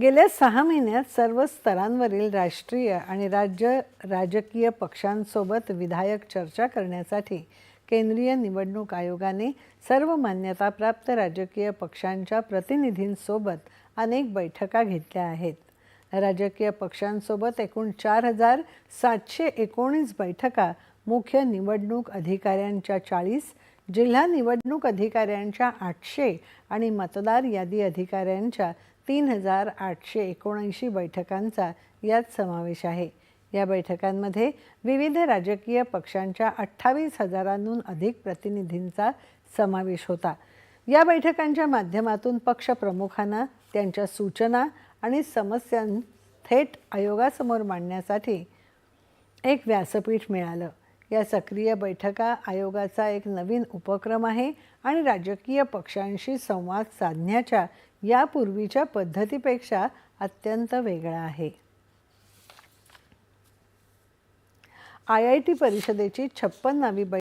गेल्या सहा महिन्यात सर्व स्तरांवरील राष्ट्रीय आणि राज्य राजकीय पक्षांसोबत विधायक चर्चा करण्यासाठी केंद्रीय निवडणूक आयोगाने सर्व मान्यताप्राप्त राजकीय पक्षांच्या प्रतिनिधींसोबत अनेक बैठका घेतल्या आहेत. राजकीय पक्षांसोबत एकूण चार हजार सातशे एकोणीस बैठका मुख्य निवडणूक अधिकाऱ्यांच्या चाळीस जिल्हा निवडणूक अधिकाऱ्यांच्या आठशे आणि मतदार यादी अधिकाऱ्यांच्या तीन हजार आठशे एकोणऐंशी बैठकांचा यात समावेश आहे. या बैठकांमध्ये विविध राजकीय पक्षांच्या अठ्ठावीस हजारांहून अधिक प्रतिनिधींचा समावेश होता. या बैठकांच्या माध्यमातून पक्षप्रमुखांना त्यांच्या सूचना आणि समस्यां थेट आयोगासमोर मांडण्यासाठी एक व्यासपीठ मिळालं. या सक्रिय बैठका आयोगाचा एक नवीन उपक्रम आहे आणि राजकीय पक्षांशी संवाद साधण्याच्या यापूर्वीच्या पद्धतीपेक्षा अत्यंत वेगळा आहे. आय आय टी परिषदेची छप्पन्नावी बै